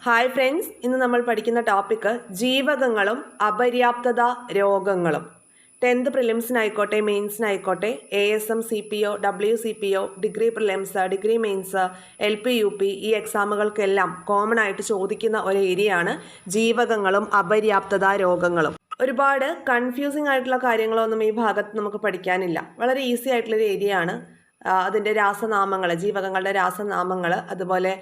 Hi friends ഇന്ന് നമ്മൾ പഠിക്കുന്ന ടോപ്പിക്ക് ജീവകങ്ങളും അപര്യാപ്തത രോഗങ്ങളും. ടെൻത്ത് പ്രിലിംസിനായിക്കോട്ടെ മെയിൻസിനായിക്കോട്ടെ A S M C P O W C P O degree prelims degree mains L P U P ഈ എക്സാമുകൾക്കെല്ലാം കോമൺ ആയിട്ട് ചോദിക്കുന്ന ഒരു ഏരിയയാണ് ജീവകങ്ങളും അപര്യാപ്തത രോഗങ്ങളും. ഒരുപാട് കൺഫ്യൂസിംഗ് ആയിട്ടുള്ള കാര്യങ്ങളൊന്നും ഈ ഭാഗത്ത് നമുക്ക് പഠിക്കാനില്ല. വളരെ ഈസി ആയിട്ടുള്ളൊരു ഏരിയയാണ് അതിന്റെ രാസനാമങ്ങൾ ജീവകങ്ങളുടെ രാസനാമങ്ങൾ അതുപോലെ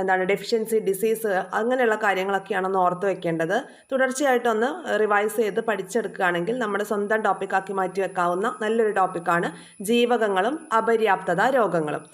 എന്താണ് ഡെഫിഷ്യൻസി ഡിസീസ് അങ്ങനെയുള്ള കാര്യങ്ങളൊക്കെയാണ് ഒന്ന് ഓർത്ത് വെക്കേണ്ടത്. തുടർച്ചയായിട്ടൊന്ന് റിവൈസ് ചെയ്ത് പഠിച്ചെടുക്കുകയാണെങ്കിൽ നമ്മുടെ സ്വന്തം ടോപ്പിക്കാക്കി മാറ്റി വെക്കാവുന്ന നല്ലൊരു ടോപ്പിക്കാണ് ജീവകങ്ങളും അപര്യാപ്തത രോഗങ്ങളും.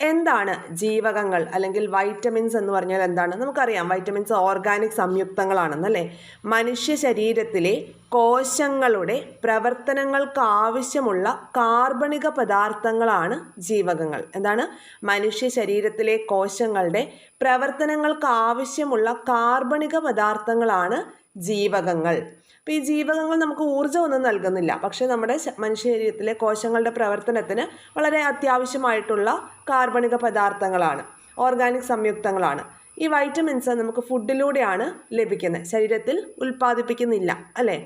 എന്താണ് ജീവകങ്ങൾ അല്ലെങ്കിൽ വൈറ്റമിൻസ് എന്ന് പറഞ്ഞാൽ എന്താണ്? നമുക്കറിയാം. വൈറ്റമിൻസ് ഓർഗാനിക് സംയുക്തങ്ങളാണെന്നല്ലേ മനുഷ്യ ശരീരത്തിലെ കോശങ്ങളുടെ പ്രവർത്തനങ്ങൾക്ക് ആവശ്യമുള്ള കാർബണിക പദാർത്ഥങ്ങളാണ് ജീവകങ്ങൾ. എന്താണ്? മനുഷ്യ ശരീരത്തിലെ കോശങ്ങളുടെ പ്രവർത്തനങ്ങൾക്ക് ആവശ്യമുള്ള കാർബണിക പദാർത്ഥങ്ങളാണ് ജീവകങ്ങൾ. അപ്പോൾ ഈ ജീവകങ്ങൾ നമുക്ക് ഊർജമൊന്നും നൽകുന്നില്ല. പക്ഷേ നമ്മുടെ മനുഷ്യ ശരീരത്തിലെ കോശങ്ങളുടെ പ്രവർത്തനത്തിന് വളരെ അത്യാവശ്യമായിട്ടുള്ള കാർബണിക പദാർത്ഥങ്ങളാണ്. ഓർഗാനിക് സംയുക്തങ്ങളാണ്. ഈ വൈറ്റമിൻസ് നമുക്ക് ഫുഡിലൂടെയാണ് ലഭിക്കുന്നത്. ശരീരത്തിൽ ഉൽപ്പാദിപ്പിക്കുന്നില്ല അല്ലേ?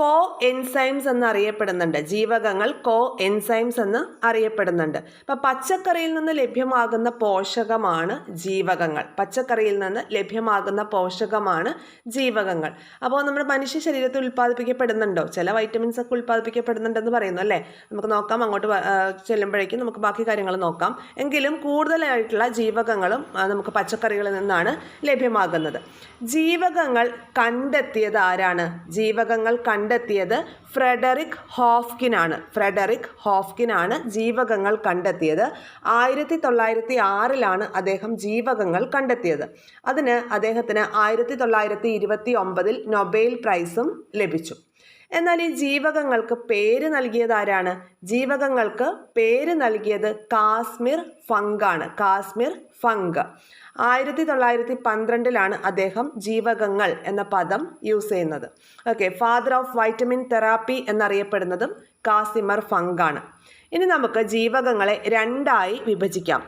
കോ എൻസൈംസ് എന്ന് അറിയപ്പെടുന്നുണ്ട് ജീവകങ്ങൾ കോ എൻസൈംസ് എന്ന് അറിയപ്പെടുന്നുണ്ട്. അപ്പം പച്ചക്കറിയിൽ നിന്ന് ലഭ്യമാകുന്ന പോഷകമാണ് ജീവകങ്ങൾ. പച്ചക്കറിയിൽ നിന്ന് ലഭ്യമാകുന്ന പോഷകമാണ് ജീവകങ്ങൾ. അപ്പോൾ നമ്മുടെ മനുഷ്യ ശരീരത്തിൽ ഉൽപ്പാദിപ്പിക്കപ്പെടുന്നുണ്ടോ? ചില വൈറ്റമിൻസ് ഒക്കെ ഉൽപ്പാദിപ്പിക്കപ്പെടുന്നുണ്ടെന്ന് പറയുന്നു അല്ലേ? നമുക്ക് നോക്കാം അങ്ങോട്ട് ചെല്ലുമ്പോഴേക്കും നമുക്ക് ബാക്കി കാര്യങ്ങൾ നോക്കാം. എങ്കിലും കൂടുതലായിട്ടുള്ള ജീവകങ്ങളും നമുക്ക് പച്ചക്കറികളിൽ നിന്നാണ് ലഭ്യമാകുന്നത്. ജീവകങ്ങൾ കണ്ടെത്തിയത് ആരാണ്? ജീവകങ്ങൾ കണ്ടെത്തിയത് ഫ്രെഡറിക് ഹോഫ്കിനാണ്. ഫ്രെഡറിക് ഹോഫ്കിനാണ് ജീവകങ്ങൾ കണ്ടെത്തിയത്. ആയിരത്തി തൊള്ളായിരത്തി ആറിലാണ് അദ്ദേഹം ജീവകങ്ങൾ കണ്ടെത്തിയത്. അതിന് അദ്ദേഹത്തിന് ആയിരത്തി തൊള്ളായിരത്തി ഇരുപത്തി ഒമ്പതിൽ നൊബേൽ പ്രൈസും ലഭിച്ചു. എന്നാൽ ഈ ജീവകങ്ങൾക്ക് പേര് നൽകിയത് ആരാണ്? ജീവകങ്ങൾക്ക് പേര് നൽകിയത് കാശ്മീർ ഫങ്കാണ്. കാശ്മീർ ഫങ്ക്. ആയിരത്തി തൊള്ളായിരത്തി പന്ത്രണ്ടിലാണ് അദ്ദേഹം ജീവകങ്ങൾ എന്ന പദം യൂസ് ചെയ്യുന്നത്. Okay father of vitamin therapy എന്നറിയപ്പെടുന്നതും Casimir ഫങ്കാണ്. ഇനി നമുക്ക് ജീവകങ്ങളെ രണ്ടായി വിഭജിക്കാം.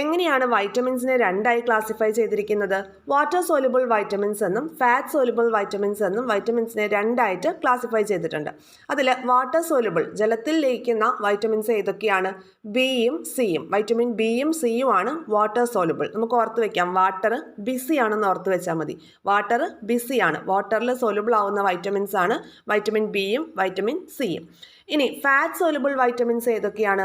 എങ്ങനെയാണ് വൈറ്റമിൻസിനെ രണ്ടായി ക്ലാസിഫൈ ചെയ്തിരിക്കുന്നത്? വാട്ടർ സോലുബിൾ വൈറ്റമിൻസ് എന്നും ഫാറ്റ് സോലുബിൾ വൈറ്റമിൻസ് എന്നും വൈറ്റമിൻസിനെ രണ്ടായിട്ട് ക്ലാസിഫൈ ചെയ്തിട്ടുണ്ട്. അതിൽ വാട്ടർ സോലുബിൾ ജലത്തിൽ ലയിക്കുന്ന വൈറ്റമിൻസ് ഏതൊക്കെയാണ്? ബിയും സിയും വൈറ്റമിൻ ബിയും സിയും ആണ് വാട്ടർ സോലുബിൾ നമുക്ക് ഓർത്ത് വെക്കാം വാട്ടർ ബിസി ആണെന്ന് ഓർത്ത് വെച്ചാൽ മതി. വാട്ടർ ബിസി ആണ്. വാട്ടറിൽ സോലുബിൾ ആവുന്ന വൈറ്റമിൻസ് ആണ് വൈറ്റമിൻ ബിയും വൈറ്റമിൻ സിയും ഇനി ഫാറ്റ് സോലുബിൾ വൈറ്റമിൻസ് ഏതൊക്കെയാണ്?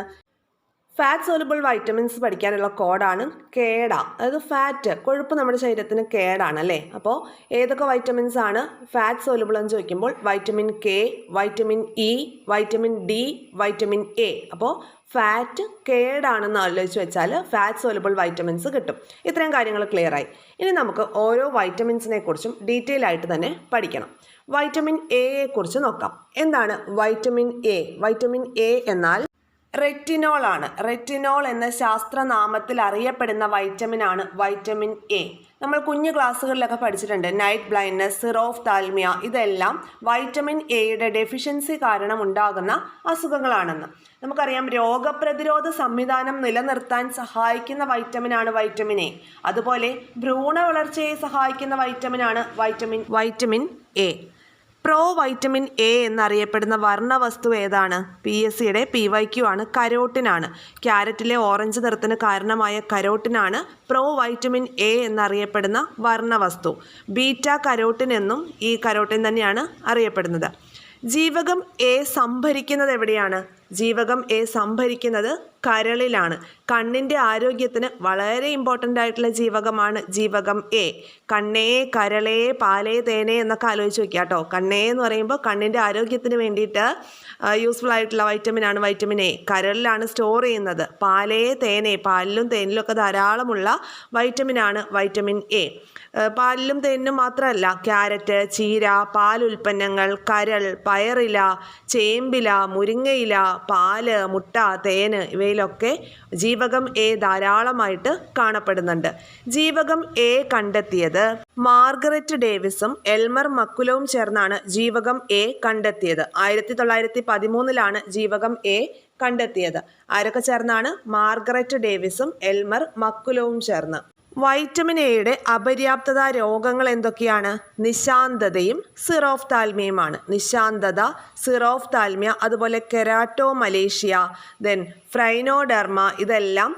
ഫാറ്റ് സോലബിൾ വൈറ്റമിൻസ് പഠിക്കാനുള്ള കോഡാണ് കേട. അതായത് ഫാറ്റ് കൊഴുപ്പ് നമ്മുടെ ശരീരത്തിന് കേടാണ് അല്ലേ? അപ്പോൾ ഏതൊക്കെ വൈറ്റമിൻസ് ആണ് ഫാറ്റ് സോലബിൾ എന്ന് ചോദിക്കുമ്പോൾ vitamin K vitamin E vitamin D vitamin A അപ്പോൾ ഫാറ്റ് കേടാണെന്ന് ആലോചിച്ച് വെച്ചാൽ ഫാറ്റ് സോലബിൾ വൈറ്റമിൻസ് കിട്ടും. ഇത്രയും കാര്യങ്ങൾ ക്ലിയർ ആയി. ഇനി നമുക്ക് ഓരോ വൈറ്റമിൻസിനെ കുറിച്ചും ഡീറ്റെയിൽ ആയിട്ട് തന്നെ പഠിക്കണം. വൈറ്റമിൻ എയെ കുറിച്ച് നോക്കാം. എന്താണ് വൈറ്റമിൻ എ വൈറ്റമിൻ എ എന്നാൽ റെറ്റിനോൾ ആണ്. റെറ്റിനോൾ എന്ന ശാസ്ത്രനാമത്തിൽ അറിയപ്പെടുന്ന വൈറ്റമിൻ ആണ് വൈറ്റമിൻ എ നമ്മൾ കുഞ്ഞു ക്ലാസ്സുകളിലൊക്കെ പഠിച്ചിട്ടുണ്ട്. നൈറ്റ് ബ്ലൈൻഡ്നസ് സിറോഫ് താൽമിയ ഇതെല്ലാം വൈറ്റമിൻ എയുടെ ഡെഫിഷ്യൻസി കാരണം ഉണ്ടാകുന്ന അസുഖങ്ങളാണെന്ന്. നമുക്കറിയാം രോഗപ്രതിരോധ സംവിധാനം നിലനിർത്താൻ സഹായിക്കുന്ന വൈറ്റമിനാണ് വൈറ്റമിൻ എ അതുപോലെ ഭ്രൂണ വളർച്ചയെ സഹായിക്കുന്ന വൈറ്റമിനാണ് vitamin vitamin A pro vitamin A എന്നറിയപ്പെടുന്ന വർണവസ്തു ഏതാണ്? പി എസ് സിയുടെ പി വൈ ക്യു ആണ്. കരോട്ടിനാണ്. ക്യാരറ്റിലെ ഓറഞ്ച് നിറത്തിന് കാരണമായ കരോട്ടിനാണ് പ്രോ വൈറ്റമിൻ എ എന്നറിയപ്പെടുന്ന വർണവസ്തു. ബീറ്റ കരോട്ടിൻ എന്നും ഈ കരോട്ടിൻ തന്നെയാണ് അറിയപ്പെടുന്നത്. ജീവകം എ സംഭരിക്കുന്നത് എവിടെയാണ്? ജീവകം എ സംഭരിക്കുന്നത് കരളിലാണ്. കണ്ണിന്റെ ആരോഗ്യത്തിന് വളരെ ഇമ്പോർട്ടന്റ് ആയിട്ടുള്ള ജീവകമാണ് ജീവകം എ. കണ്ണേ കരളേ പാലേ തേനേ എന്നൊക്കെ ആലോചിച്ച് വെക്കുക കേട്ടോ കണ്ണേ എന്ന് പറയുമ്പോൾ കണ്ണിന്റെ ആരോഗ്യത്തിന് വേണ്ടിയിട്ട് യൂസ്ഫുൾ ആയിട്ടുള്ള വൈറ്റമിനാണ് വൈറ്റമിൻ എ കരളിലാണ് സ്റ്റോർ ചെയ്യുന്നത്. പാലേ തേനേ പാലിലും തേനിലും ഒക്കെ ധാരാളമുള്ള വൈറ്റമിനാണ് വൈറ്റമിൻ എ പാലിലും തേനിലും മാത്രമല്ല ക്യാരറ്റ് ചീര പാൽ ഉൽപ്പന്നങ്ങൾ കരൾ പയറില ചേമ്പില മുരിങ്ങയില പാൽ മുട്ട തേന് ഇവയിലൊക്കെ ജീവകം എ ധാരാളമായിട്ട് കാണപ്പെടുന്നുണ്ട്. ജീവകം എ കണ്ടെത്തിയത് മാർഗരറ്റ് ഡേവിസും എൽമർ മക്കുലവും ചേർന്നാണ് ജീവകം എ കണ്ടെത്തിയത്. ആയിരത്തി തൊള്ളായിരത്തി പതിമൂന്നിലാണ് ജീവകം എ കണ്ടെത്തിയത്. ആരൊക്കെ ചേർന്നാണ്? മാർഗരറ്റ് ഡേവിസും എൽമർ മക്കുലവും ചേർന്ന്. വൈറ്റമിൻ എയുടെ അപര്യാപ്തത രോഗങ്ങൾ എന്തൊക്കെയാണ്? നിശാന്തതയും സിറോഫ്താൽമിയുമാണ് നിശാന്തത സിറോഫ്താൽമിയ അതുപോലെ കെരാട്ടോ മലേഷ്യ ദെൻ ഫ്രൈനോഡെർമ ഇതെല്ലാം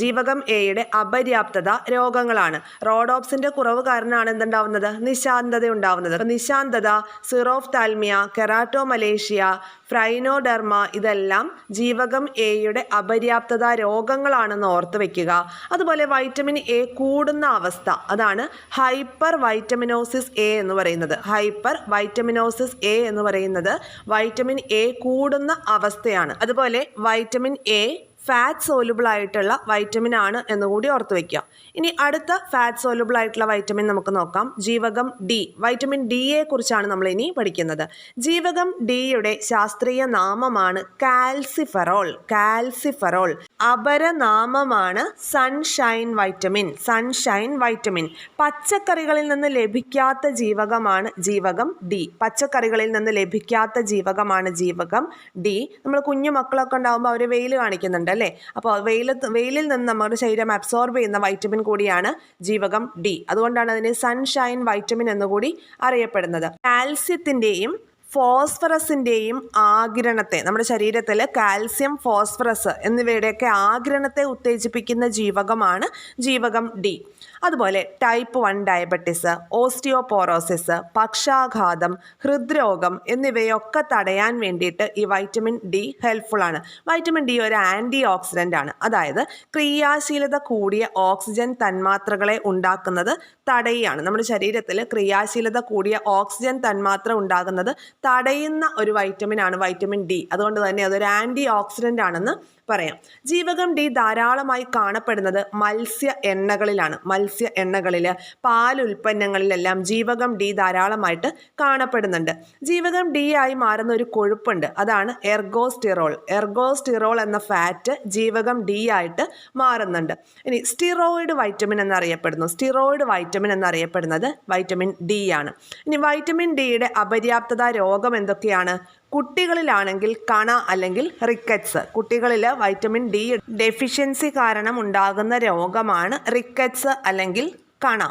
ജീവകം എയുടെ അപര്യാപ്തത രോഗങ്ങളാണ്. റോഡോപ്സിന്റെ കുറവ് കാരണമാണ് എന്തുണ്ടാവുന്നത്? നിശാന്തത ഉണ്ടാവുന്നത് നിശാന്തത സിറോഫ്താൽമിയ കെറാറ്റോ മലേഷ്യ ഫ്രൈനോഡെർമ ഇതെല്ലാം ജീവകം എയുടെ അപര്യാപ്തത രോഗങ്ങളാണെന്ന് ഓർത്ത് വയ്ക്കുക അതുപോലെ വൈറ്റമിൻ എ കൂടുന്ന അവസ്ഥ അതാണ് ഹൈപ്പർ വൈറ്റമിനോസിസ് എ എന്ന് പറയുന്നത്. ഹൈപ്പർ വൈറ്റമിനോസിസ് എ എന്ന് പറയുന്നത് വൈറ്റമിൻ എ കൂടുന്ന അവസ്ഥയാണ്. അതുപോലെ വൈറ്റമിൻ എ ഫാറ്റ് സോലുബിൾ ആയിട്ടുള്ള വൈറ്റമിൻ ആണ് എന്ന് കൂടി ഓർത്ത് വയ്ക്കുക ഇനി അടുത്ത ഫാറ്റ് സോലുബിൾ ആയിട്ടുള്ള വൈറ്റമിൻ നമുക്ക് നോക്കാം. ജീവകം ഡി വൈറ്റമിൻ ഡിയെ കുറിച്ചാണ് നമ്മൾ ഇനി പഠിക്കുന്നത്. ജീവകം ഡിയുടെ ശാസ്ത്രീയ നാമമാണ് കാൽസിഫറോൾ കാൽസിഫറോൾ അപരനാമമാണ് സൺഷൈൻ വൈറ്റമിൻ സൺഷൈൻ വൈറ്റമിൻ പച്ചക്കറികളിൽ നിന്ന് ലഭിക്കാത്ത ജീവകമാണ് ജീവകം ഡി പച്ചക്കറികളിൽ നിന്ന് ലഭിക്കാത്ത ജീവകമാണ് ജീവകം ഡി നമ്മൾ കുഞ്ഞു മക്കളൊക്കെ ഉണ്ടാകുമ്പോൾ അവർ വെയിൽ കാണിക്കുന്നുണ്ട് അല്ലേ? അപ്പോൾ വെയിലത്ത് വെയിലിൽ നിന്ന് നമ്മുടെ ശരീരം അബ്സോർബ് ചെയ്യുന്ന വൈറ്റമിൻ കൂടിയാണ് ജീവകം ഡി അതുകൊണ്ടാണ് അതിനെ സൺഷൈൻ വൈറ്റമിൻ എന്നുകൂടി അറിയപ്പെടുന്നത്. കാൽസ്യത്തിന്റെയും ഫോസ്ഫറസിന്റെയും ആഗിരണത്തെ നമ്മുടെ ശരീരത്തിൽ കാൽസ്യം ഫോസ്ഫറസ് എന്നിവയുടെയൊക്കെ ആഗിരണത്തെ ഉത്തേജിപ്പിക്കുന്ന ജീവകമാണ് ജീവകം ഡി അതുപോലെ ടൈപ്പ് വൺ ഡയബറ്റിസ് ഓസ്റ്റിയോപോറോസിസ് പക്ഷാഘാതം ഹൃദ്രോഗം എന്നിവയൊക്കെ തടയാൻ വേണ്ടിയിട്ട് ഈ വൈറ്റമിൻ ഡി ഹെൽപ്ഫുൾ ആണ്. വൈറ്റമിൻ ഡി ഒരു ആന്റി ഓക്സിഡന്റ് ആണ്. അതായത് ക്രിയാശീലത കൂടിയ ഓക്സിജൻ തന്മാത്രകളെ ഉണ്ടാക്കുന്നത് തടയുകയാണ്. നമ്മുടെ ശരീരത്തിൽ ക്രിയാശീലത കൂടിയ ഓക്സിജൻ തന്മാത്ര ഉണ്ടാകുന്നത് തടയുന്ന ഒരു വൈറ്റമിൻ ആണ് വൈറ്റമിൻ ഡി അതുകൊണ്ട് തന്നെ അതൊരു ആന്റി ഓക്സിഡന്റ് ആണെന്ന് പറയാം. ജീവകം ഡി ധാരാളമായി കാണപ്പെടുന്നത് മത്സ്യ എണ്ണകളിലാണ്. മത്സ്യ എണ്ണകളിൽ പാൽ ഉൽപ്പന്നങ്ങളിലെല്ലാം ജീവകം ഡി ധാരാളമായിട്ട് കാണപ്പെടുന്നുണ്ട്. ജീവകം ഡി ആയി മാറുന്ന ഒരു കൊഴുപ്പുണ്ട്. അതാണ് എർഗോസ്റ്റിറോൾ. എർഗോസ്റ്റിറോൾ എന്ന ഫാറ്റ് ജീവകം ഡി ആയിട്ട് മാറുന്നുണ്ട്. ഇനി സ്റ്റിറോയിഡ് വൈറ്റമിൻ എന്നറിയപ്പെടുന്നു. സ്റ്റിറോയിഡ് വൈറ്റമിൻ എന്നറിയപ്പെടുന്നത് വൈറ്റമിൻ ഡി ആണ്. ഇനി വൈറ്റമിൻ ഡിയുടെ അപര്യാപ്തത രോഗം എന്തൊക്കെയാണ്? കുട്ടികളിലാണെങ്കിൽ കണ അല്ലെങ്കിൽ റിക്കറ്റ്സ് കുട്ടികളിൽ വൈറ്റമിൻ ഡി ഡെഫിഷ്യൻസി കാരണം ഉണ്ടാകുന്ന രോഗമാണ് റിക്കറ്റ്സ് അല്ലെങ്കിൽ കണ.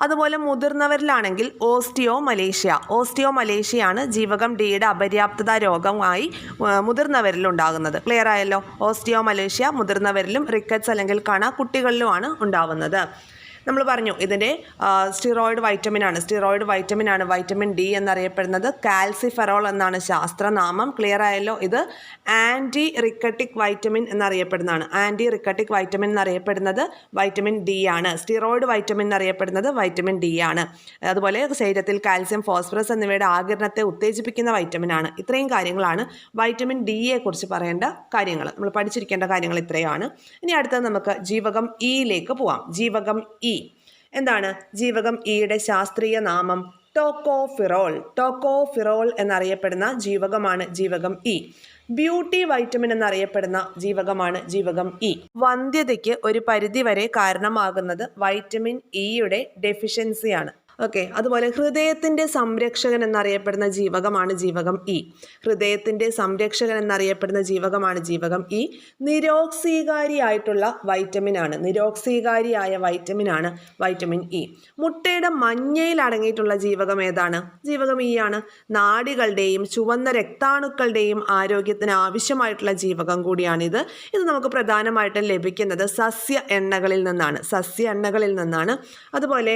അതുപോലെ മുതിർന്നവരിലാണെങ്കിൽ ഓസ്റ്റിയോ മലേഷ്യ ഓസ്റ്റിയോ മലേഷ്യയാണ് ജീവകം ഡിയുടെ അപര്യാപ്തത രോഗമായി മുതിർന്നവരിൽ ഉണ്ടാകുന്നത്. ക്ലിയർ ആയല്ലോ? ഓസ്റ്റിയോ മലേഷ്യ മുതിർന്നവരിലും റിക്കറ്റ്സ് അല്ലെങ്കിൽ കണ കുട്ടികളിലുമാണ് ഉണ്ടാവുന്നത്. നമ്മൾ പറഞ്ഞു ഇതിന്റെ സ്റ്റിറോയിഡ് വൈറ്റമിൻ ആണ്. സ്റ്റിറോയിഡ് വൈറ്റമിൻ ആണ്. വൈറ്റമിൻ ഡി എന്നറിയപ്പെടുന്നത് കാൽസിഫെറോൾ എന്നാണ് ശാസ്ത്രനാമം. ക്ലിയർ ആയല്ലോ? ഇത് ആന്റി റിക്കട്ടിക് വൈറ്റമിൻ എന്നറിയപ്പെടുന്നതാണ്. ആന്റി റിക്കട്ടിക് വൈറ്റമിൻ എന്നറിയപ്പെടുന്നത് വൈറ്റമിൻ ഡി ആണ്. സ്റ്റിറോയിഡ് വൈറ്റമിൻ എന്നറിയപ്പെടുന്നത് വൈറ്റമിൻ ഡി ആണ്. അതുപോലെ ശരീരത്തിൽ കാൽസ്യം ഫോസ്ഫറസ് എന്നിവയുടെ ആകിരണത്തെ ഉത്തേജിപ്പിക്കുന്ന വൈറ്റമിൻ ആണ്. ഇത്രയും കാര്യങ്ങളാണ് വൈറ്റമിൻ ഡിയെ കുറിച്ച് പറയേണ്ട കാര്യങ്ങൾ. നമ്മൾ പഠിച്ചിരിക്കേണ്ട കാര്യങ്ങൾ ഇത്രയാണ്. ഇനി അടുത്തത് നമുക്ക് ജീവകം ഇയിലേക്ക് പോവാം. ജീവകം ഇ എന്താണ്? ജീവകം ഇയുടെ ശാസ്ത്രീയ നാമം ടോക്കോഫിറോൾ. ടോക്കോഫിറോൾ എന്നറിയപ്പെടുന്ന ജീവകമാണ് ജീവകം ഇ ബ്യൂട്ടി വൈറ്റമിൻ എന്നറിയപ്പെടുന്ന ജീവകമാണ് ജീവകം ഇ വന്ധ്യതയ്ക്ക് ഒരു പരിധിവരെ കാരണമാകുന്നത് വൈറ്റമിൻ ഇയുടെ ഡെഫിഷ്യൻസിയാണ്. ഓക്കെ അതുപോലെ ഹൃദയത്തിന്റെ സംരക്ഷകൻ എന്നറിയപ്പെടുന്ന ജീവകമാണ് ജീവകം ഇ. ഹൃദയത്തിന്റെ സംരക്ഷകൻ എന്നറിയപ്പെടുന്ന ജീവകമാണ് ജീവകം ഇ. നിരോക്സീകാരിയായിട്ടുള്ള വൈറ്റമിൻ ആണ്. നിരോക്സീകാരിയായ വൈറ്റമിൻ ആണ് വൈറ്റമിൻ ഇ. മുട്ടയുടെ മഞ്ഞയിൽ അടങ്ങിയിട്ടുള്ള ജീവകം ഏതാണ്? ജീവകം ഇ ആണ്. നാടികളുടെയും ചുവന്ന രക്താണുക്കളുടെയും ആരോഗ്യത്തിന് ആവശ്യമായിട്ടുള്ള ജീവകം കൂടിയാണിത്. ഇത് നമുക്ക് പ്രധാനമായിട്ടും ലഭിക്കുന്നത് സസ്യ എണ്ണകളിൽ നിന്നാണ്. സസ്യ എണ്ണകളിൽ നിന്നാണ്. അതുപോലെ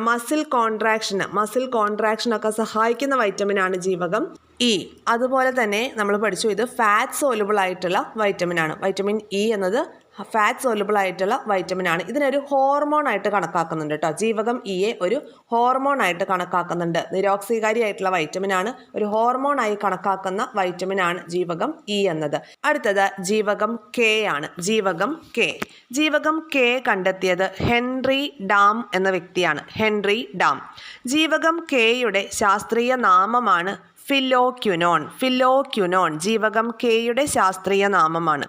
മസിൽ കോൺട്രാക്ഷന് മസിൽ കോൺട്രാക്ഷനൊക്കെ സഹായിക്കുന്ന വൈറ്റമിൻ ആണ് ജീവകം. ഇ അതുപോലെ തന്നെ നമ്മൾ പഠിച്ചു ഇത് ഫാറ്റ് സോലുബിൾ ആയിട്ടുള്ള വൈറ്റമിൻ ആണ്. വൈറ്റമിൻ ഇ എന്നത് ഫാറ്റ് സോലബിൾ ആയിട്ടുള്ള വൈറ്റമിൻ ആണ്. ഇതിനൊരു ഹോർമോൺ ആയിട്ട് കണക്കാക്കുന്നുണ്ട് കേട്ടോ ജീവകം ഇയെ ഒരു ഹോർമോൺ ആയിട്ട് കണക്കാക്കുന്നുണ്ട്. നിരോക്സീകാരി ആയിട്ടുള്ള വൈറ്റമിൻ ആണ്. ഒരു ഹോർമോൺ ആയി കണക്കാക്കുന്ന വൈറ്റമിൻ ആണ് ജീവകം ഇ എന്നത്. അടുത്തത് ജീവകം കെ ആണ്. ജീവകം കെ ജീവകം കെ കണ്ടെത്തിയത് ഹെൻറി ഡാം എന്ന വ്യക്തിയാണ്. Henry Dam. ജീവകം കെയുടെ ശാസ്ത്രീയ നാമമാണ് ഫിലോക്യുനോൺ. ഫിലോക്യുനോൺ. ജീവകം കെയുടെ ശാസ്ത്രീയ നാമമാണ്.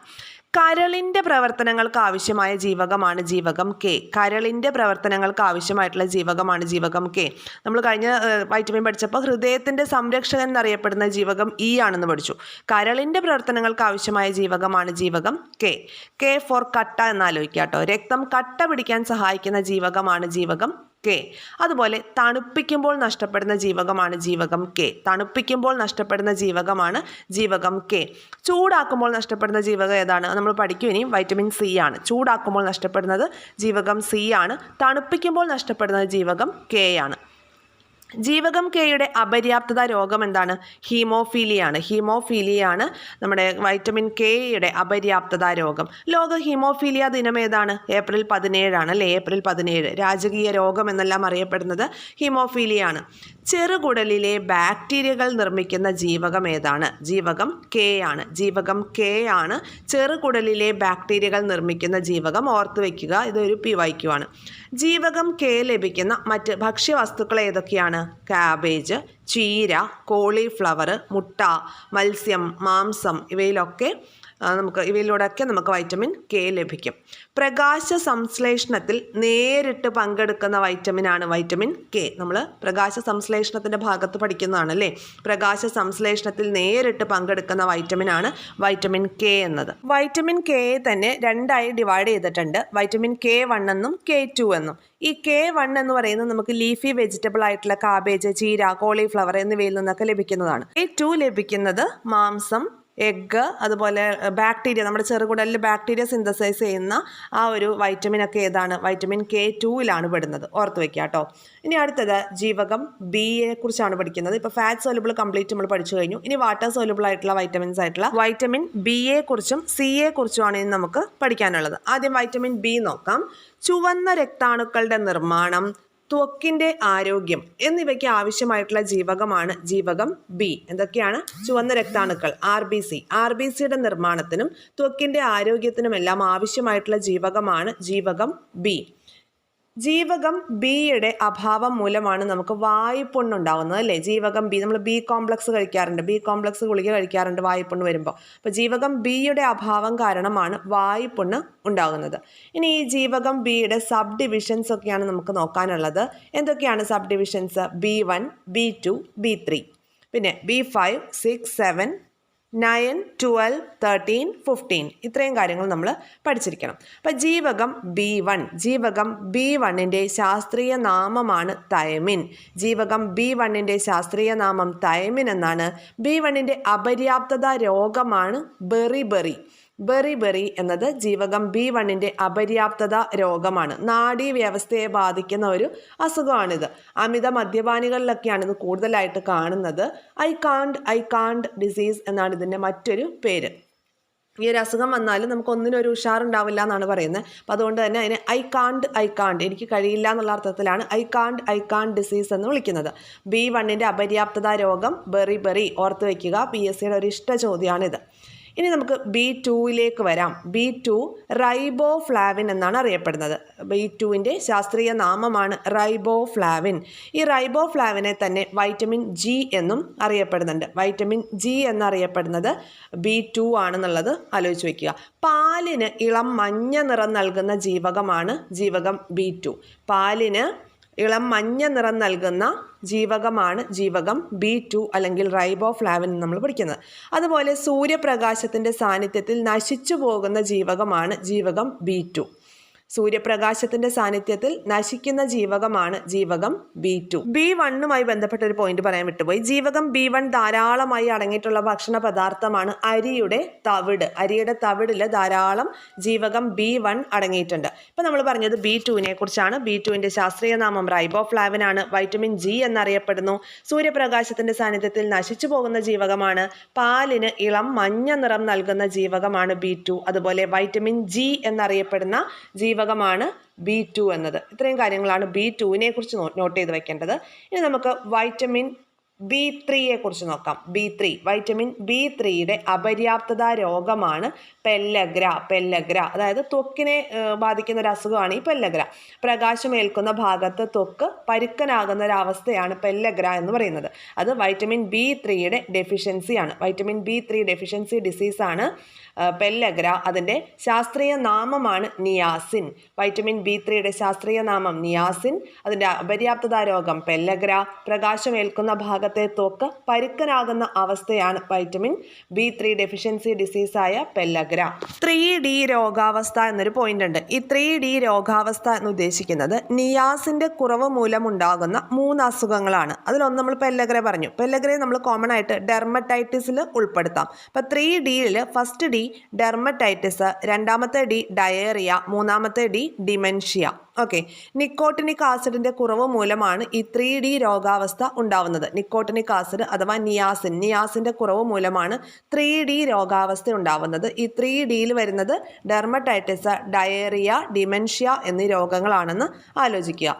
കരളിന്റെ പ്രവർത്തനങ്ങൾക്ക് ആവശ്യമായ ജീവകമാണ് ജീവകം കെ. കരളിന്റെ പ്രവർത്തനങ്ങൾക്ക് ആവശ്യമായിട്ടുള്ള ജീവകമാണ് ജീവകം കെ. നമ്മൾ കഴിഞ്ഞ വൈറ്റമിൻ പഠിച്ചപ്പോൾ ഹൃദയത്തിന്റെ സംരക്ഷകൻ എന്നറിയപ്പെടുന്ന ജീവകം ഇ ആണെന്ന് പഠിച്ചു. കരളിന്റെ പ്രവർത്തനങ്ങൾക്ക് ആവശ്യമായ ജീവകമാണ് ജീവകം കെ. കെ ഫോർ കട്ട എന്നാലോചിക്കുക കേട്ടോ രക്തം കട്ട പിടിക്കാൻ സഹായിക്കുന്ന ജീവകമാണ് ജീവകം കെ. അതുപോലെ തണുപ്പിക്കുമ്പോൾ നഷ്ടപ്പെടുന്ന ജീവകമാണ് ജീവകം കെ. തണുപ്പിക്കുമ്പോൾ നഷ്ടപ്പെടുന്ന ജീവകമാണ് ജീവകം കെ. ചൂടാക്കുമ്പോൾ നഷ്ടപ്പെടുന്ന ജീവകം ഏതാണ്? നമ്മൾ പഠിക്കും ഇനി വൈറ്റമിൻ സി ആണ്. ചൂടാക്കുമ്പോൾ നഷ്ടപ്പെടുന്നത് ജീവകം സി ആണ്. തണുപ്പിക്കുമ്പോൾ നഷ്ടപ്പെടുന്നത് ജീവകം കെ ആണ്. ജീവകം കെയുടെ അപര്യാപ്തത രോഗം എന്താണ്? ഹീമോഫീലിയാണ്. ഹീമോഫീലിയാണ് നമ്മുടെ വൈറ്റമിൻ കെയുടെ അപര്യാപ്തത രോഗം. ലോക ഹീമോഫീലിയ ദിനം ഏതാണ്? ഏപ്രിൽ പതിനേഴാണ് അല്ലേ? ഏപ്രിൽ പതിനേഴ്. രാജകീയ രോഗം എന്നെല്ലാം അറിയപ്പെടുന്നത് ഹീമോഫീലിയാണ്. ചെറുകുടലിലെ ബാക്ടീരിയകൾ നിർമ്മിക്കുന്ന ജീവകം ഏതാണ്? ജീവകം കെ ആണ്. ജീവകം കെ ആണ്. ചെറുകുടലിലെ ബാക്ടീരിയകൾ നിർമ്മിക്കുന്ന ജീവകം ഓർത്തു വയ്ക്കുക ഇതൊരു പി വൈക്യു ആണ്. ജീവകം കെ ലഭിക്കുന്ന മറ്റ് ഭക്ഷ്യവസ്തുക്കൾ ഏതൊക്കെയാണ്? കാബേജ് ചീര കോളിഫ്ലവർ മുട്ട മത്സ്യം മാംസം ഇവയിലൊക്കെ നമുക്ക് ഇവയിലൂടെയൊക്കെ നമുക്ക് വൈറ്റമിൻ കെ ലഭിക്കും. പ്രകാശ സംശ്ലേഷണത്തിൽ നേരിട്ട് പങ്കെടുക്കുന്ന വൈറ്റമിനാണ് വൈറ്റമിൻ കെ നമ്മൾ പ്രകാശ സംശ്ലേഷണത്തിന്റെ ഭാഗത്ത് പഠിക്കുന്നതാണ് അല്ലേ? പ്രകാശ സംശ്ലേഷണത്തിൽ നേരിട്ട് പങ്കെടുക്കുന്ന വൈറ്റമിനാണ് വൈറ്റമിൻ കെ എന്നത്. വൈറ്റമിൻ കെ തന്നെ രണ്ടായി ഡിവൈഡ് ചെയ്തിട്ടുണ്ട്. വൈറ്റമിൻ കെ വൺ എന്നും കെ ടു എന്നും. ഈ കെ വൺ എന്ന് പറയുന്നത് നമുക്ക് ലീഫി വെജിറ്റബിൾ ആയിട്ടുള്ള കാബേജ് ചീര കോളിഫ്ലവർ എന്നിവയിൽ നിന്നൊക്കെ ലഭിക്കുന്നതാണ്. കെ ടു ലഭിക്കുന്നത് മാംസം എഗ്ഗ് അതുപോലെ ബാക്ടീരിയ നമ്മുടെ ചെറുകുടലിൽ ബാക്ടീരിയ സിന്തസൈസ് ചെയ്യുന്ന ആ ഒരു വൈറ്റമിൻ ഒക്കെ ഏതാണ്? വൈറ്റമിൻ കെ ടൂവിലാണ് പെടുന്നത്. ഓർത്ത് വയ്ക്കുക കേട്ടോ ഇനി അടുത്തത് ജീവകം ബിയെ കുറിച്ചാണ് പഠിക്കുന്നത്. ഇപ്പോൾ ഫാറ്റ് സോലബിൾ കംപ്ലീറ്റ് നമ്മൾ പഠിച്ചു കഴിഞ്ഞു. ഇനി വാട്ടർ സോലബിൾ ആയിട്ടുള്ള വൈറ്റമിൻസ് ആയിട്ടുള്ള വൈറ്റമിൻ ബിയെ കുറിച്ചും സിയെ കുറിച്ചുമാണ് ഇനി നമുക്ക് പഠിക്കാനുള്ളത്. ആദ്യം വൈറ്റമിൻ ബി നോക്കാം. ചുവന്ന രക്താണുക്കളുടെ നിർമ്മാണം ത്വക്കിന്റെ ആരോഗ്യം എന്നിവയ്ക്ക് ആവശ്യമായിട്ടുള്ള ജീവകമാണ് ജീവകം ബി. എന്തൊക്കെയാണ്? ചുവന്ന രക്താണുക്കൾ R B C. R B സിയുടെ നിർമ്മാണത്തിനും ത്വക്കിന്റെ ആരോഗ്യത്തിനുമെല്ലാം ആവശ്യമായിട്ടുള്ള ജീവകമാണ് ജീവകം ബി. ജീവകം ബിയുടെ അഭാവം മൂലമാണ് നമുക്ക് വായ്പുണ്ണുണ്ടാവുന്നത് അല്ലേ? ജീവകം ബി നമ്മൾ ബി കോംപ്ലക്സ് കഴിക്കാറുണ്ട്. ബി കോംപ്ലക്സ് ഗുളിക കഴിക്കാറുണ്ട് വായ്പുണ്ണ് വരുമ്പോൾ അപ്പോൾ ജീവകം ബിയുടെ അഭാവം കാരണമാണ് വായ്പുണ്ണ് ഉണ്ടാകുന്നത്. ഇനി ഈ ജീവകം ബിയുടെ സബ് ഡിവിഷൻസ് ഒക്കെയാണ് നമുക്ക് നോക്കാനുള്ളത്. എന്തൊക്കെയാണ് sub divisions B one B two B three പിന്നെ B five six seven nine twelve thirteen fifteen ഇത്രയും കാര്യങ്ങൾ നമ്മൾ പഠിച്ചിരിക്കണം. അപ്പം ജീവകം ബി വൺ ജീവകം ബി വണ്ണിന്റെ ശാസ്ത്രീയ നാമമാണ് തയമിൻ ജീവകം ബി വണ്ണിന്റെ ശാസ്ത്രീയ നാമം തയമിൻ എന്നാണ്. ബി വണ്ണിന്റെ അപര്യാപ്തത രോഗമാണ് ബെറി ബെറി ബെറി ബെറി എന്നത് ജീവകം ബി വണ്ണിന്റെ അപര്യാപ്തത രോഗമാണ്. നാഡീ വ്യവസ്ഥയെ ബാധിക്കുന്ന ഒരു അസുഖമാണിത്. അമിത മദ്യപാനികളിലൊക്കെയാണ് ഇത് കൂടുതലായിട്ട് കാണുന്നത്. I can't I can't disease എന്നാണ് ഇതിന്റെ മറ്റൊരു പേര്. ഈ ഒരു അസുഖം വന്നാലും നമുക്ക് ഒന്നിനൊരു ഉഷാറുണ്ടാവില്ല എന്നാണ് പറയുന്നത്. അപ്പോൾ അതുകൊണ്ട് തന്നെ അതിനെ ഐ കാണ്ട് ഐ കാണ്ട് എനിക്ക് കഴിയില്ല എന്നുള്ള അർത്ഥത്തിലാണ് I can't I can't disease എന്ന് വിളിക്കുന്നത്. ബി വണ്ണിന്റെ അപര്യാപ്തത രോഗം ബെറി ബെറി ഓർത്ത് വയ്ക്കുക പി എസ് സിയുടെ ഒരു ഇഷ്ട ചോദ്യമാണിത്. ഇനി നമുക്ക് ബി ടുവിലേക്ക് വരാം. ബി ടു റൈബോ ഫ്ലാവിൻ എന്നാണ് അറിയപ്പെടുന്നത്. ബി ടുവിന്റെ ശാസ്ത്രീയ നാമമാണ് റൈബോ ഫ്ലാവിൻ ഈ റൈബോ ഫ്ലാവിനെ തന്നെ വൈറ്റമിൻ ജി എന്നും അറിയപ്പെടുന്നുണ്ട്. വൈറ്റമിൻ ജി എന്നറിയപ്പെടുന്നത് ബി ടു ആണെന്നുള്ളത് ആലോചിച്ച് വയ്ക്കുക പാലിന് ഇളം മഞ്ഞ നിറം നൽകുന്ന ജീവകമാണ് ജീവകം ബി ടു പാലിന് ഇളം മഞ്ഞ നിറം നൽകുന്ന ജീവകമാണ് ജീവകം ബി ടു അല്ലെങ്കിൽ റൈബോഫ്ലാവിൻ എന്ന് നമ്മൾ പഠിക്കുന്നത്. അതുപോലെ സൂര്യപ്രകാശത്തിന്റെ സാന്നിധ്യത്തിൽ നശിച്ചു പോകുന്ന ജീവകമാണ് ജീവകം ബി ടു സൂര്യപ്രകാശത്തിന്റെ സാന്നിധ്യത്തിൽ നശിക്കുന്ന ജീവകമാണ് ജീവകം ബി ടു ബി വണ്ണുമായി ബന്ധപ്പെട്ട ഒരു പോയിന്റ് പറയാൻ വിട്ടുപോയി. ജീവകം ബി വൺ ധാരാളമായി അടങ്ങിയിട്ടുള്ള ഭക്ഷണ പദാർത്ഥമാണ് അരിയുടെ തവിട്. അരിയുടെ തവിടിൽ ധാരാളം ജീവകം ബി വൺ അടങ്ങിയിട്ടുണ്ട്. ഇപ്പം നമ്മൾ പറഞ്ഞത് ബി ടുവിനെ കുറിച്ചാണ്. ബി ടുവിന്റെ ശാസ്ത്രീയ നാമം റൈബോഫ്ലാവിൻ ആണ്. വൈറ്റമിൻ ജി എന്നറിയപ്പെടുന്നു. സൂര്യപ്രകാശത്തിന്റെ സാന്നിധ്യത്തിൽ നശിച്ചു പോകുന്ന ജീവകമാണ്. പാലിന് ഇളം മഞ്ഞ നിറം നൽകുന്ന ജീവകമാണ് ബി അതുപോലെ വൈറ്റമിൻ ജി എന്നറിയപ്പെടുന്ന ജീവകമാണ് ബി ടു എന്നത്. ഇത്രയും കാര്യങ്ങളാണ് ബി ടുവിനെ കുറിച്ച് നോട്ട് ചെയ്ത് വെക്കേണ്ടത്. ഇനി നമുക്ക് വൈറ്റമിൻ ബി ത്രീയെ കുറിച്ച് നോക്കാം. ബി ത്രീ വൈറ്റമിൻ ബി ത്രീയുടെ അപര്യാപ്തത രോഗമാണ് പെല്ലഗ്ര പെല്ലഗ്ര. അതായത് ത്വക്കിനെ ബാധിക്കുന്ന ഒരു അസുഖമാണ് ഈ പെല്ലഗ്ര. പ്രകാശമേൽക്കുന്ന ഭാഗത്ത് ത്വക്ക് പരുക്കനാകുന്ന ഒരവസ്ഥയാണ് പെല്ലഗ്ര എന്ന് പറയുന്നത്. അത് വൈറ്റമിൻ ബി ത്രീയുടെ ഡെഫിഷ്യൻസിയാണ് വൈറ്റമിൻ ബി ത്രീ ഡെഫിഷ്യൻസി ഡിസീസാണ് പെല്ലഗ്ര. അതിന്റെ ശാസ്ത്രീയ നാമമാണ് നിയാസിൻ. വൈറ്റമിൻ ബി ത്രീയുടെ ശാസ്ത്രീയ നാമം നിയാസിൻ. അതിന്റെ അപര്യാപ്തത രോഗം പെല്ലഗ്ര. പ്രകാശമേൽക്കുന്ന ഭാഗത്തെ ത്വക്ക് പരുക്കനാകുന്ന അവസ്ഥയാണ് വൈറ്റമിൻ ബി ത്രീ ഡെഫിഷ്യൻസി ഡിസീസായ പെല്ലഗ്ര. ത്രീ ഡി രോഗാവസ്ഥ എന്നൊരു പോയിന്റ് ഉണ്ട്. ഈ ത്രീ ഡി രോഗാവസ്ഥ എന്ന് ഉദ്ദേശിക്കുന്നത് നിയാസിന്റെ കുറവ് മൂലമുണ്ടാകുന്ന മൂന്ന് അസുഖങ്ങളാണ്. അതിലൊന്ന് നമ്മൾ പെല്ലഗ്ര പറഞ്ഞു. പെല്ലഗ്രയെ നമ്മൾ കോമൺ ആയിട്ട് ഡെർമറ്റൈറ്റിസിൽ ഉൾപ്പെടുത്താം. അപ്പോൾ ത്രീ ഡിയിൽ ഫസ്റ്റ് ഡി ഡെർമറ്റൈറ്റിസ് രണ്ടാമത്തെ ഡി ഡയേറിയ മൂന്നാമത്തെ ഡി ഡിമെൻഷ്യ ഓക്കെ നിക്കോട്ടിനിക് ആസിഡിന്റെ കുറവ് മൂലമാണ് ഈ ത്രീ ഡി രോഗാവസ്ഥ ഉണ്ടാവുന്നത്. നിക്കോട്ടിനിക് ആസിഡ് അഥവാ നിയാസിൻ. നിയാസിന്റെ കുറവ് മൂലമാണ് ത്രീ ഡി രോഗാവസ്ഥ ഉണ്ടാവുന്നത്. ഈ ത്രീ ഡിയിൽ വരുന്നത് ഡെർമറ്റൈറ്റിസ് ഡയേറിയ ഡിമെൻഷ്യ എന്നീ രോഗങ്ങളാണെന്ന് ആലോചിക്കുക.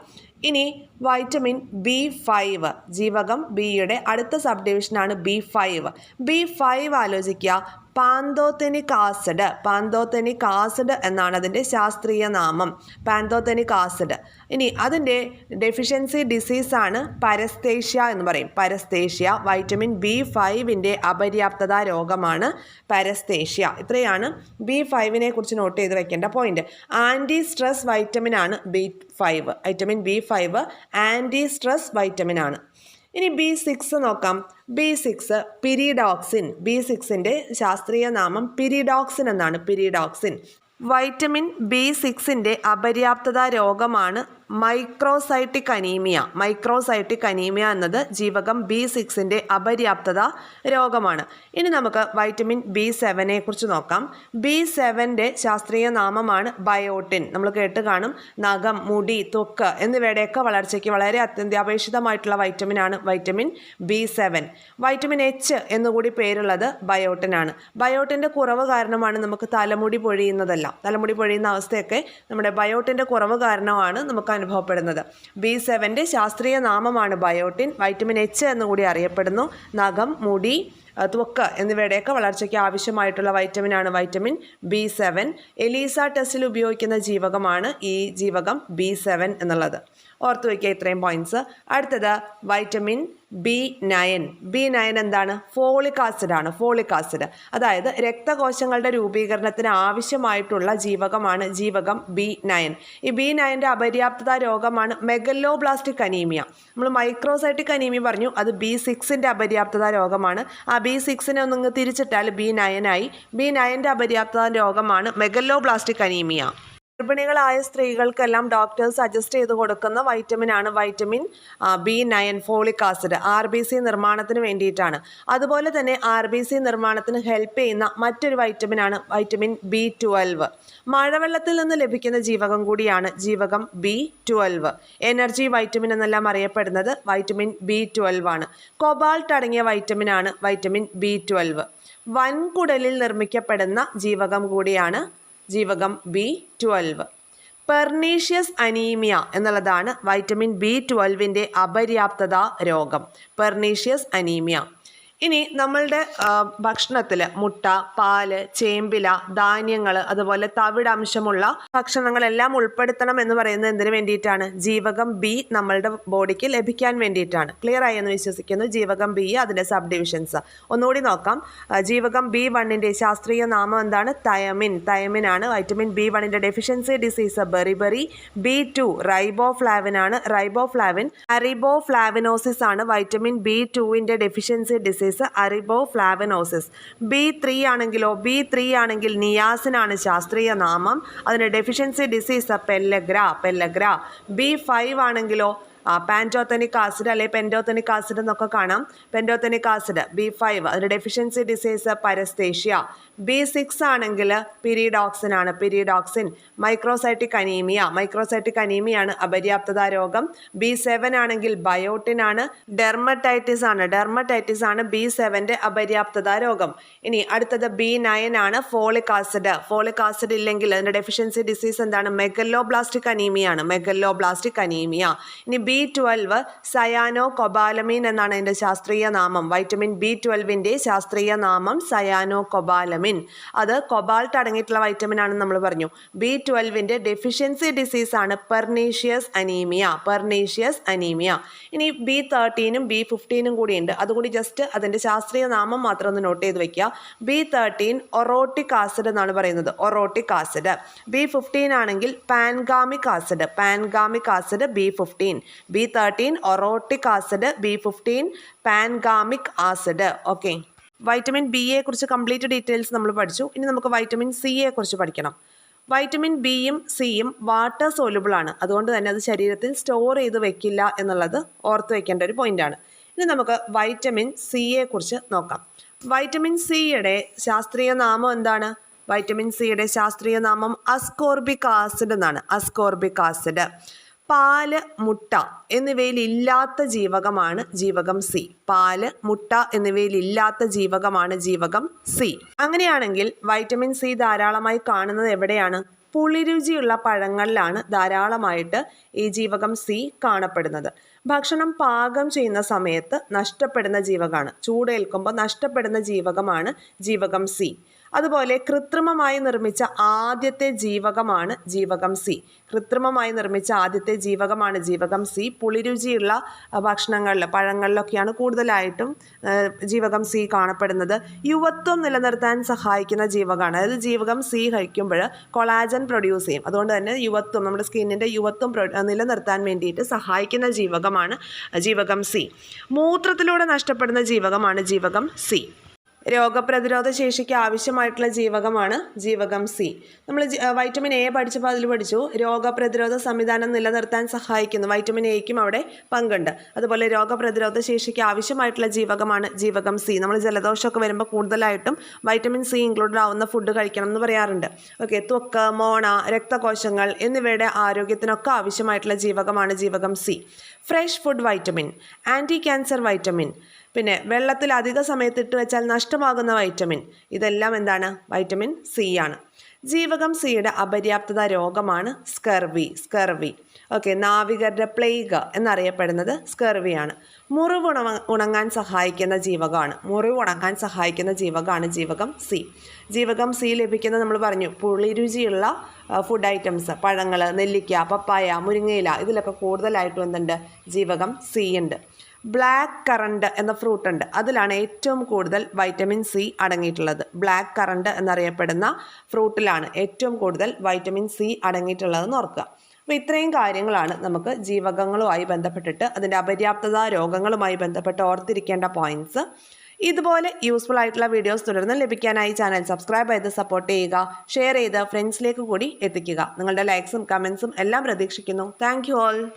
ഇനി വൈറ്റമിൻ ബി ഫൈവ് ജീവകം ബിയുടെ അടുത്ത സബ് ഡിവിഷനാണ് ബി ഫൈവ് ബി ഫൈവ് ആലോചിക്കുക. Pantothenic acid. പാന്തോതെനിക് ആസിഡ് എന്നാണ് അതിന്റെ ശാസ്ത്രീയ നാമം. Pantothenic acid. ഇനി അതിന്റെ ഡെഫിഷ്യൻസി ഡിസീസാണ് പരസ്തേഷ്യ എന്ന് പറയും. പരസ്തേഷ്യ വൈറ്റമിൻ ബി ഫൈവിന്റെ അപര്യാപ്തത രോഗമാണ് പരസ്തേഷ്യ. ഇത്രയാണ് ബി ഫൈവിനെ കുറിച്ച് നോട്ട് ചെയ്ത് വെക്കേണ്ട പോയിന്റ് ആന്റി സ്ട്രെസ് വൈറ്റമിൻ ആണ് B five vitamin B five anti stress vitamin ആണ്. ഇനി ബി സിക്സ് നോക്കാം. ബി സിക്സ് പിരിഡോക്സിൻ ബി സിക്സിന്റെ ശാസ്ത്രീയ നാമം പിരിഡോക്സിൻ എന്നാണ്. പിരിഡോക്സിൻ വൈറ്റമിൻ ബി സിക്സിന്റെ അപര്യാപ്തത രോഗമാണ് മൈക്രോസൈറ്റിക് അനീമിയ. മൈക്രോസൈറ്റിക് അനീമിയ എന്നത് ജീവകം ബി സിക്സിന്റെ അപര്യാപ്തത രോഗമാണ്. ഇനി നമുക്ക് വൈറ്റമിൻ ബി സെവനെ കുറിച്ച് നോക്കാം. ബി സെവന്റെ ശാസ്ത്രീയ നാമമാണ് ബയോട്ടിൻ. നമ്മൾ കേട്ട് കാണും നഖം മുടി തൊക്ക് എന്നിവയുടെയൊക്കെ വളർച്ചയ്ക്ക് വളരെ അത്യന്താപേക്ഷിതമായിട്ടുള്ള വൈറ്റമിനാണ് vitamin B seven. Vitamin H എന്നുകൂടി പേരുള്ളത് ബയോട്ടിനാണ്. ബയോട്ടിന്റെ കുറവ് കാരണമാണ് നമുക്ക് തലമുടി പൊഴിയുന്നതെല്ലാം. തലമുടി പൊഴിയുന്ന അവസ്ഥയൊക്കെ നമ്മുടെ ബയോട്ടിന്റെ കുറവ് കാരണമാണ് നമുക്ക് അനുഭവപ്പെടുന്നത്. ബി സെവന്റെ ശാസ്ത്രീയ നാമമാണ് ബയോട്ടിൻ. വൈറ്റമിൻ എച്ച് എന്നുകൂടി അറിയപ്പെടുന്നു. നഖം മുടി ത്വക്ക് എന്നിവയുടെയൊക്കെ വളർച്ചയ്ക്ക് ആവശ്യമായിട്ടുള്ള വൈറ്റമിനാണ് വൈറ്റമിൻ ബി സെവൻ. എലീസ ടെസ്റ്റിൽ ഉപയോഗിക്കുന്ന ജീവകമാണ് ഈ ജീവകം ബി സെവൻ എന്നുള്ളത്. ഓർത്ത് വയ്ക്കുക ഇത്രയും പോയിന്റ്സ് അടുത്തത് vitamin B nine B nine എന്താണ്? ഫോളിക് ആസിഡ് ആണ്. ഫോളിക് ആസിഡ് അതായത് രക്തകോശങ്ങളുടെ രൂപീകരണത്തിന് ആവശ്യമായിട്ടുള്ള ജീവകമാണ് ജീവകം ബി നയൻ ഈ ബി നയന്റെ അപര്യാപ്തത രോഗമാണ് മെഗലോബ്ലാസ്റ്റിക് അനീമിയ നമ്മൾ മൈക്രോസൈറ്റിക് അനീമിയ പറഞ്ഞു. അത് ബി സിക്സിന്റെ അപര്യാപ്തത രോഗമാണ്. ആ ബി സിക്സിനെ ഒന്ന് തിരിച്ചിട്ടാൽ ബി നയനായി ബി നയന്റെ അപര്യാപ്തത രോഗമാണ് മെഗലോബ്ലാസ്റ്റിക് അനീമിയ ഗർഭിണികളായ സ്ത്രീകൾക്കെല്ലാം ഡോക്ടർ സജസ്റ്റ് ചെയ്ത് കൊടുക്കുന്ന വൈറ്റമിൻ ആണ് vitamin B nine folic acid R B C നിർമ്മാണത്തിന് വേണ്ടിയിട്ടാണ്. അതുപോലെ തന്നെ ആർ ബി സി നിർമ്മാണത്തിന് ഹെൽപ്പ് ചെയ്യുന്ന മറ്റൊരു വൈറ്റമിൻ ആണ് വൈറ്റമിൻ ബി ട്വൽവ്. മഴവെള്ളത്തിൽ നിന്ന് ലഭിക്കുന്ന ജീവകം കൂടിയാണ് ജീവകം ബി ട്വൽവ്. എനർജി വൈറ്റമിൻ എന്നെല്ലാം അറിയപ്പെടുന്നത് വൈറ്റമിൻ ബി ട്വൽവ് ആണ്. കൊബാൾട്ട് അടങ്ങിയ വൈറ്റമിനാണ് വൈറ്റമിൻ ബി ട്വൽവ്. വൻകുടലിൽ നിർമ്മിക്കപ്പെടുന്ന ജീവകം കൂടിയാണ് ജീവകം ബി ട്വൽവ്. പെർനീഷ്യസ് അനീമിയ എന്നുള്ളതാണ് വൈറ്റമിൻ ബി ട്വൽവിന്റെ അപര്യാപ്തത രോഗം. Pernicious anaemia. ഇനി നമ്മളുടെ ഭക്ഷണത്തിൽ മുട്ട പാൽ ചേമ്പില ധാന്യങ്ങൾ അതുപോലെ തവിടംശമുള്ള ഭക്ഷണങ്ങളെല്ലാം ഉൾപ്പെടുത്തണം എന്ന് പറയുന്നത് എന്തിനു വേണ്ടിയിട്ടാണ്? ജീവകം ബി നമ്മളുടെ ബോഡിക്ക് ലഭിക്കാൻ വേണ്ടിയിട്ടാണ്. ക്ലിയർ ആയി എന്ന് വിശ്വസിക്കുന്നു. ജീവകം ബി അതിന്റെ സബ് ഡിവിഷൻസ് ഒന്നുകൂടി നോക്കാം. ജീവകം ബി വണ്ണിന്റെ ശാസ്ത്രീയ നാമം എന്താണ്? തയമിൻ. തയമിനാണ് വൈറ്റമിൻ ബി വണ്ണിന്റെ deficiency disease beriberi. B two റൈബോഫ്ലാവിനാണ്. Riboflavin ariboflavinosis ആണ്. വൈറ്റമിൻ ബി ടുവിന്റെ deficiency disease ariboflavinosis B three ആണെങ്കിലോ ബി ത്രീ ആണെങ്കിൽ നിയാസിനാണ് ശാസ്ത്രീയ നാമം. അതിന് deficiency disease pellagra pellagra. B five ആണെങ്കിലോ പാന്റോത്തനിക് ആസിഡ് അല്ലെങ്കിൽ പെന്റോത്തനിക് ആസിഡ് എന്നൊക്കെ കാണാം. പെന്റോത്തനിക് ആസിഡ് ബി ഫൈവ് അതിന്റെ deficiency disease paraesthesia. B six ആണെങ്കിൽ പിരീഡോക്സിൻ ആണ്. പിരീഡോക്സിൻ മൈക്രോസൈറ്റിക് അനീമിയ മൈക്രോസൈറ്റിക് അനീമിയാണ് അപര്യാപ്തത രോഗം. ബി സെവൻ ആണെങ്കിൽ ബയോട്ടിൻ ആണ്. ഡെർമറ്റൈറ്റിസ് ആണ്. ഡെർമറ്റൈറ്റിസ് ആണ് ബി സെവന്റെ അപര്യാപ്തത രോഗം. ഇനി അടുത്തത് ബി നയൻ ആണ് ഫോളിക് ആസിഡ് ഫോളിക് ആസിഡ് ഇല്ലെങ്കിൽ അതിന്റെ ഡെഫിഷ്യൻസി ഡിസീസ് എന്താണ്? മെഗല്ലോ മെഗലോബ്ലാസ്റ്റിക് അനീമിയ ആണ്. മെഗല്ലോ മെഗലോബ്ലാസ്റ്റിക് അനീമിയ ഇനി ബി ട്വൽവ് സയാനോ കൊബാലമീൻ എന്നാണ് അതിന്റെ ശാസ്ത്രീയ നാമം. വൈറ്റമിൻ ബി ട്വൽവിന്റെ ശാസ്ത്രീയ നാമം സയാനോ കൊബാലമിൻ അത് കൊബാൾട്ട് അടങ്ങിയിട്ടുള്ള വൈറ്റമിൻ ആണെന്ന് നമ്മൾ പറഞ്ഞു. ബി ട്വൽവിന്റെ ഡെഫിഷ്യൻസി ഡിസീസാണ് പെർനീഷ്യസ് അനീമിയ പെർനീഷ്യസ് അനീമിയ ഇനി ബി തേർട്ടീനും ബി ഫിഫ്റ്റീനും കൂടിയുണ്ട്. അതുകൂടി ജസ്റ്റ് അതിന്റെ ശാസ്ത്രീയ നാമം മാത്രം ഒന്ന് നോട്ട് ചെയ്ത് വെക്കുക. ബി തേർട്ടീൻ ഒറോട്ടിക് ആസിഡ് എന്നാണ് പറയുന്നത്. ഒറോട്ടിക് ആസിഡ്. ബി ഫിഫ്റ്റീൻ ആണെങ്കിൽ pangamic acid. Pangamic acid B fifteen B thirteen orotic acid B fifteen pangamic acid okay vitamin ബിയെ കുറിച്ച് കംപ്ലീറ്റ് ഡീറ്റെയിൽസ് നമ്മൾ പഠിച്ചു. ഇനി നമുക്ക് വൈറ്റമിൻ സിയെ കുറിച്ച് പഠിക്കണം. വൈറ്റമിൻ ബിയും സിയും വാട്ടർ സോലുബിൾ ആണ്. അതുകൊണ്ട് തന്നെ അത് ശരീരത്തിൽ സ്റ്റോർ ചെയ്ത് വെക്കില്ല എന്നുള്ളത് ഓർത്ത് വെക്കേണ്ട ഒരു പോയിന്റാണ് ഇനി നമുക്ക് വൈറ്റമിൻ സിയെ കുറിച്ച് നോക്കാം. വൈറ്റമിൻ സിയുടെ ശാസ്ത്രീയ നാമം എന്താണ്? വൈറ്റമിൻ സിയുടെ ശാസ്ത്രീയ നാമം അസ്കോർബിക് ആസിഡ് എന്നാണ്. അസ്കോർബിക് ആസിഡ് പാൽ മുട്ട എന്നിവയിൽ ഇല്ലാത്ത ജീവകമാണ് ജീവകം സി. പാൽ മുട്ട എന്നിവയിൽ ഇല്ലാത്ത ജീവകമാണ് ജീവകം സി. അങ്ങനെയാണെങ്കിൽ വൈറ്റമിൻ സി ധാരാളമായി കാണുന്നത് എവിടെയാണ്? പുളിരുചിയുള്ള പഴങ്ങളിലാണ് ധാരാളമായിട്ട് ഈ ജീവകം സി കാണപ്പെടുന്നത്. ഭക്ഷണം പാകം ചെയ്യുന്ന സമയത്ത് നഷ്ടപ്പെടുന്ന ജീവകമാണ്. ചൂടേൽക്കുമ്പോൾ നഷ്ടപ്പെടുന്ന ജീവകമാണ് ജീവകം സി. അതുപോലെ കൃത്രിമമായി നിർമ്മിച്ച ആദ്യത്തെ ജീവകമാണ് ജീവകം സി. കൃത്രിമമായി നിർമ്മിച്ച ആദ്യത്തെ ജീവകമാണ് ജീവകം സി. പുളിരുചിയുള്ള ഭക്ഷണങ്ങളിൽ പഴങ്ങളിലൊക്കെയാണ് കൂടുതലായിട്ടും ജീവകം സി കാണപ്പെടുന്നത്. യുവത്വം നിലനിർത്താൻ സഹായിക്കുന്ന ജീവകമാണ് അതായത് ജീവകം സി കഴിക്കുമ്പോൾ കൊളാജൻ പ്രൊഡ്യൂസ് ചെയ്യും. അതുകൊണ്ട് തന്നെ യുവത്വം നമ്മുടെ സ്കിന്നിന്റെ യുവത്വം നിലനിർത്താൻ വേണ്ടിയിട്ട് സഹായിക്കുന്ന ജീവകമാണ് ജീവകം സി. മൂത്രത്തിലൂടെ നഷ്ടപ്പെടുന്ന ജീവകമാണ് ജീവകം സി. രോഗപ്രതിരോധ ശേഷിക്ക് ആവശ്യമായിട്ടുള്ള ജീവകമാണ് ജീവകം സി. നമ്മൾ വൈറ്റമിൻ എ പഠിച്ചപ്പോൾ അതിൽ പഠിച്ചു. രോഗപ്രതിരോധ സംവിധാനം നിലനിർത്താൻ സഹായിക്കുന്നു. വൈറ്റമിൻ എയ്ക്കും അവിടെ പങ്കുണ്ട്. അതുപോലെ രോഗപ്രതിരോധ ശേഷിക്ക് ആവശ്യമായിട്ടുള്ള ജീവകമാണ് ജീവകം സി. നമ്മൾ ജലദോഷമൊക്കെ വരുമ്പോൾ കൂടുതലായിട്ടും വൈറ്റമിൻ സി ഇൻക്ലൂഡഡ് ആവുന്ന ഫുഡ് കഴിക്കണം എന്ന് പറയാറുണ്ട്. ഓക്കെ ത്വക്ക് മോണ രക്തകോശങ്ങൾ എന്നിവയുടെ ആരോഗ്യത്തിനൊക്കെ ആവശ്യമായിട്ടുള്ള ജീവകമാണ് ജീവകം C. Fresh food vitamin anti cancer vitamin പിന്നെ വെള്ളത്തിൽ അധിക സമയത്ത് ഇട്ട് വെച്ചാൽ നഷ്ടമാകുന്ന വൈറ്റമിൻ ഇതെല്ലാം എന്താണ്? വൈറ്റമിൻ സി ആണ്. ജീവകം സിയുടെ അപര്യാപ്തത രോഗമാണ് സ്കർവി സ്കർവി ഓക്കെ നാവികരുടെ പ്ലേഗ് എന്നറിയപ്പെടുന്നത് സ്കർവിയാണ് മുറിവ് ഉണ ഉണങ്ങാൻ സഹായിക്കുന്ന ജീവകമാണ്. മുറിവ് ഉണങ്ങാൻ സഹായിക്കുന്ന ജീവകമാണ് ജീവകം സി ജീവകം സി ലഭിക്കുന്ന നമ്മൾ പറഞ്ഞു പുളിരുചിയുള്ള ഫുഡ് ഐറ്റംസ് പഴങ്ങൾ നെല്ലിക്ക പപ്പായ മുരിങ്ങയില ഇതിലൊക്കെ കൂടുതലായിട്ടും എന്തുണ്ട് ജീവകം സി ഉണ്ട്. ബ്ലാക്ക് കറണ്ട് എന്ന ഫ്രൂട്ട് ഉണ്ട്. അതിലാണ് ഏറ്റവും കൂടുതൽ വൈറ്റമിൻ സി അടങ്ങിയിട്ടുള്ളത്. ബ്ലാക്ക് കറണ്ട് എന്നറിയപ്പെടുന്ന ഫ്രൂട്ടിലാണ് ഏറ്റവും കൂടുതൽ വൈറ്റമിൻ സി അടങ്ങിയിട്ടുള്ളതെന്ന് ഓർക്കുക. അപ്പോൾ ഇത്രയും കാര്യങ്ങളാണ് നമുക്ക് ജീവകങ്ങളുമായി ബന്ധപ്പെട്ടിട്ട് അതിന്റെ അപര്യാപ്തത രോഗങ്ങളുമായി ബന്ധപ്പെട്ട് ഓർത്തിരിക്കേണ്ട പോയിന്റ്സ് ഇതുപോലെ യൂസ്ഫുൾ ആയിട്ടുള്ള വീഡിയോസ് തുടർന്ന് ലഭിക്കാനായി ചാനൽ സബ്സ്ക്രൈബ് ചെയ്ത് സപ്പോർട്ട് ചെയ്യുക ഷെയർ ചെയ്ത് ഫ്രണ്ട്സിലേക്ക് കൂടി എത്തിക്കുക. നിങ്ങളുടെ ലൈക്സും കമൻസും എല്ലാം പ്രതീക്ഷിക്കുന്നു. Thank you all